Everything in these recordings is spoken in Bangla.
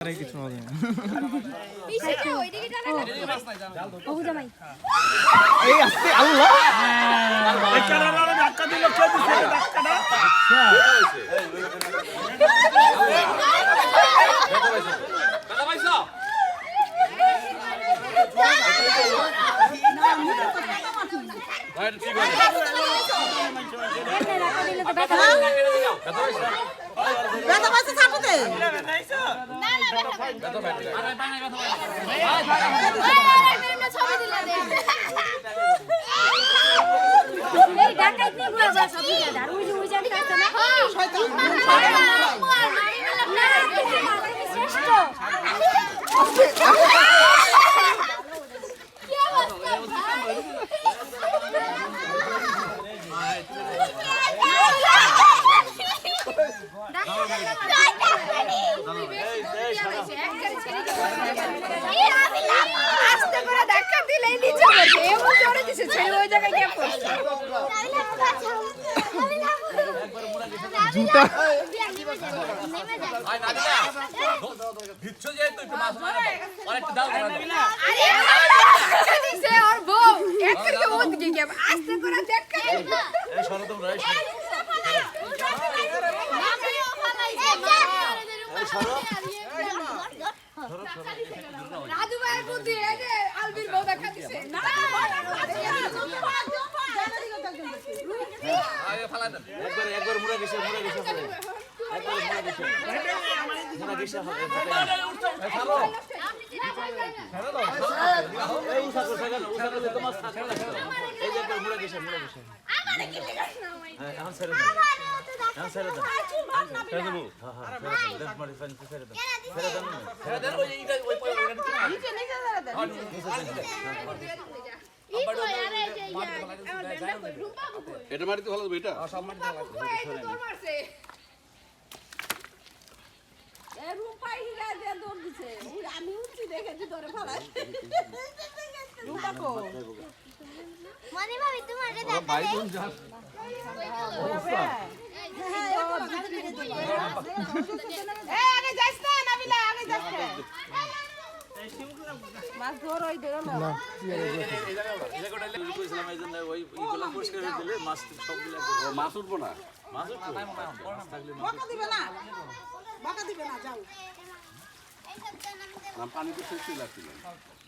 কিছু হবে না। এই আস্তে আল্লাহ! ধাক্কা দিল কে দিছে রে ধাক্কাটা ব্যথা পাচ্ছে ছাপুতে আস্তে করে ধাক্কা দিলেই নিচে পড়বে এমন জোরে দিছে ছেলে ওই জায়গায় গিয়ে পড়ছে জুতা আরে ধাক্কা দিছে ওর বউ এক থেকে ওদিকে গিয়ে আস্তে করে ধাক্কা দিল রাজু ভাইয়ের বুদ্ধি আলবির বউ দেখা দিছে একবার একবার মুড়া গেছে মুড়া গেছে ফেলে একবার মুড়া গেছে মুড়া গেছে এই উঠা করে থাকেন উঠা করে তোমার থাকেন এই যে একবার মুড়া গেছে মুড়া গেছে এখন ছেড়ে এখন ছেড়ে ছেড়ে দেবো? হ্যাঁ হ্যাঁ ছেড়ে দেন দেন মারি ফাইন ছেড়ে দেন ছেড়ে দেন ছেড়ে দেন ওই এইটা ওই ওই এটা। মাটিতে ভালো হবে এটা? মনে ভাবি তোমার ভাই বোন যা আগে যাস না নাবিলা আগে যাস না। মাছ ধর ওই ধরো না মাছ সবগুলা মাছ উঠবো না। মাছ দিবে না। দিবে না যাও। না, পানিতে শেষই লাগছিল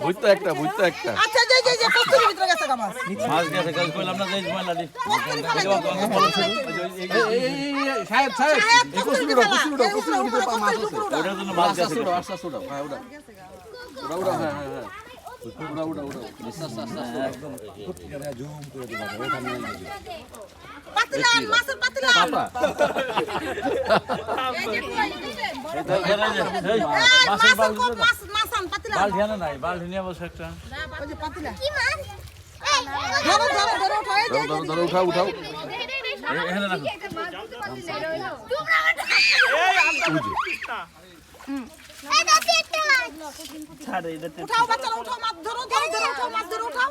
বসে একটা ওই যে পাতিলা। ধরো ধরো ধরো উঠাও, এই যে, ধরো ধরো উঠাও উঠাও এখানে রাখো উঠাও বাচ্চারা উঠাও মাছ ধরো ধরো ধরো উঠাও মাছ ধরো উঠাও।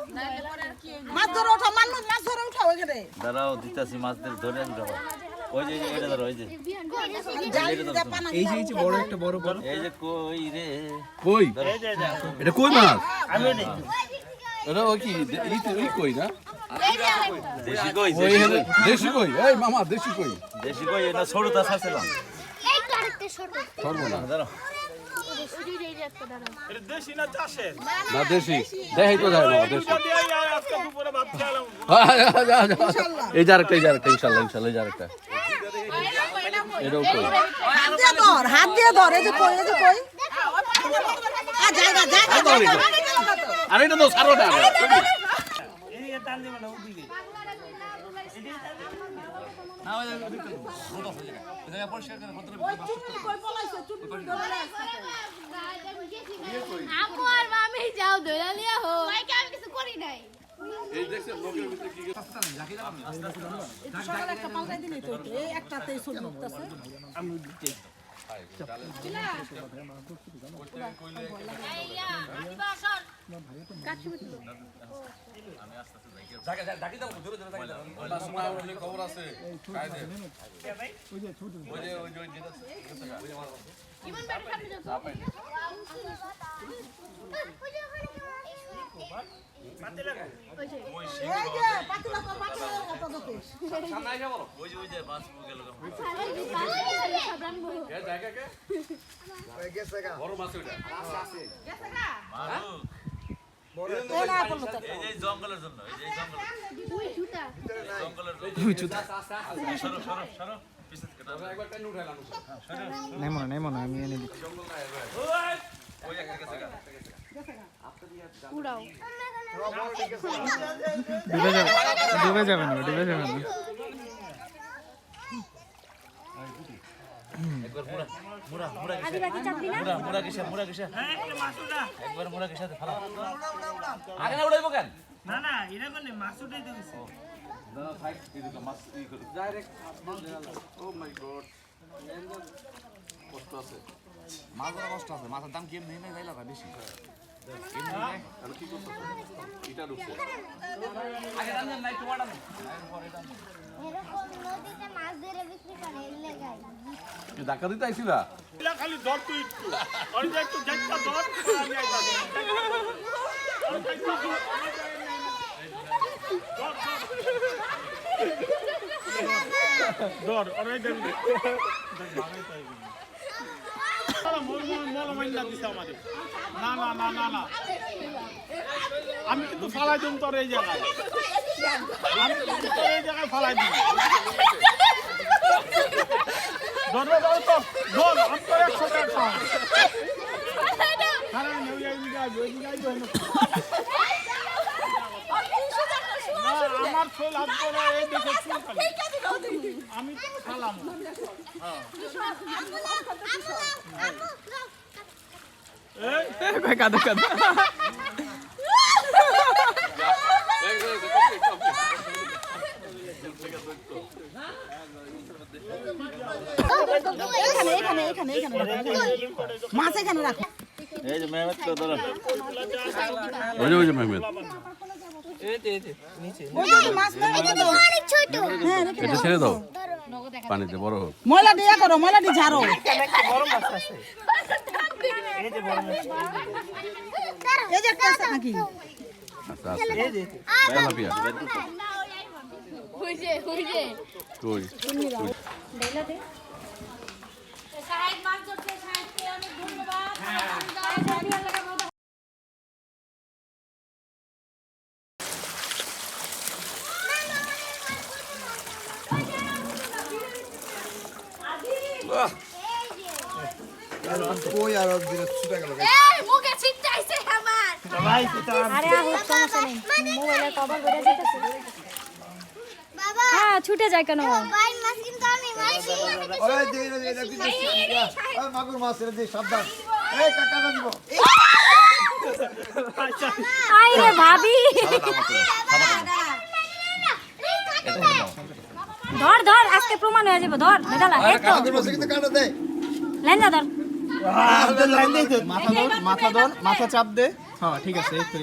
মাছ ধরো উঠাও মানুষ মাছ ধরো উঠাও এখানে। দাঁড়াও দিতাছি মাছদের ধরে আমি যাব ওই যে এটা ধরো ওই যে। জাল দিয়ে পানা এই যে এই যে বড় একটা বড় বড়। এই যে কই রে? কই? এটা কই মাছ? এটা ওই কি এই কই না? দেশি কই দেশি কই? এই মামা দেশি কই? দেশি কই এটা ছোট ছাড়ছিলাম। ধরবো না দেশি না না দেখাই তো যায় বাবা দেশি এই আজকে দুপুরে ভাত খেলাম হ্যাঁ, যা, যা, যা। এই যে আরেকটা এই যে আরেকটা ইনশাল্লাহ ইনশাল্লাহ এই যে আরেকটা এটাও কই হাত দিয়ে ধর হাত দিয়ে ধর এই যে কই এই যে কই আ জায়গা জায়গা জায়গা আর এটা তো সারোটা এই টান দিবে না ওদিকে না ওই ওদিকে রোদ আছে জায়গা ওই জায়গা পরিষ্কার করে ভদ্র ওই চুটপুট কই পলাইছে চুটপুট ধরে রাখছে আমু আর মামি যাও ধরে নিয়ে হো আমি কিছু করি নাই এই দেখছেন লোকের ভিতরে কি সকালে একটা পাল্টাই দিলি তো এই একটাতেই তাআলা খবর আছে কত দতে সামনে আইসা বলো ওই যে ওই যে মাছ গেল এ বড় মাছ ওইটা করল তো এই যে জঙ্গলের জন্য নেমো না নেমো না আমি এনে দিচ্ছি। ওই একটা গেছে গা। উড়াও। ডুবে যাবে ডুবে যাবে না ডুবে যাবে না। একবার মুড়া মুড়া মুড়া কিসে মুড়া মুড়া কিসে মুড়া কিসে এটা মাসুদা। একবার মুড়া কিসে ফালা। আগে না উড়াইবো কেন? না না এটা কোনে মাসুদাই তো গেছে। দাদা মাছ ই করে ডাইরেক্ট ও মাই গড কষ্ট আছে। মাছের কষ্ট আছে। মাছের দাম কেমনি নেই যাইলা বেশি? ধাক্কা দিতে আইছিলা? এলা খালি ধর তুই একটু আমি যাই না। ধর, ধর। ধর, ওরে দেখ। দেখ, ভালোই তো এগুলো। আরে, মল দিছে আমারে। না না না না না। আমি কিন্তু ফালাই দিম তোর এই জায়গায়। আমি কিন্তু তোর এই জায়গায় ফালাই দিম। ধর ধর তো ধর আমি তো একশো টাকা আসবে আসবে আমার শোল হাত এই দেখে চুল আমি খালাম কাদা কাদা। মাছ এখানে রাখো। এই যে মেহমেদ তো ধরো। ওই যে ওই যে মেহমেদ। ওই যে মাছ না রেখে দাও হ্যাঁ রেখে এটা ছেড়ে দাও। পানিতে বড় হোক। ময়লা দিয়ে করো ঝাড়ো। এই যে একটা আছে নাকি আচ্ছা আচ্ছা তেলাপিয়া হইছে হইছে কই সাহেব মাছ ধরছে সাহেবকে অনেক ধন্যবাদ কই আর দিলে ছুটে গেল এই মুখে ছিটটাইছে আমার। ভাই সেটা আরে আহুত সমস্যা নেই মোবাইলে কভার করে দিতেছে। বাবা। হ্যাঁ ছুটে যায় কেন? ভাই মাছ কিন্তু আমি মারছি। ওই দে দে দে ওই মাগুর মাছ রে দে সাবধান। এই কাকা দিব আই রে ভাবি। ধর ধর আজকে প্রমাণ হয়ে যাবে ধর বেটালা এই তো। মাগুর কিন্তু কাটা দে। লেঞ্জা ধর মাথা দোল মাথা দোল মাথা চাপ দে। হ্যাঁ ঠিক আছে এই তো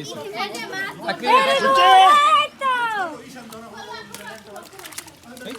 এই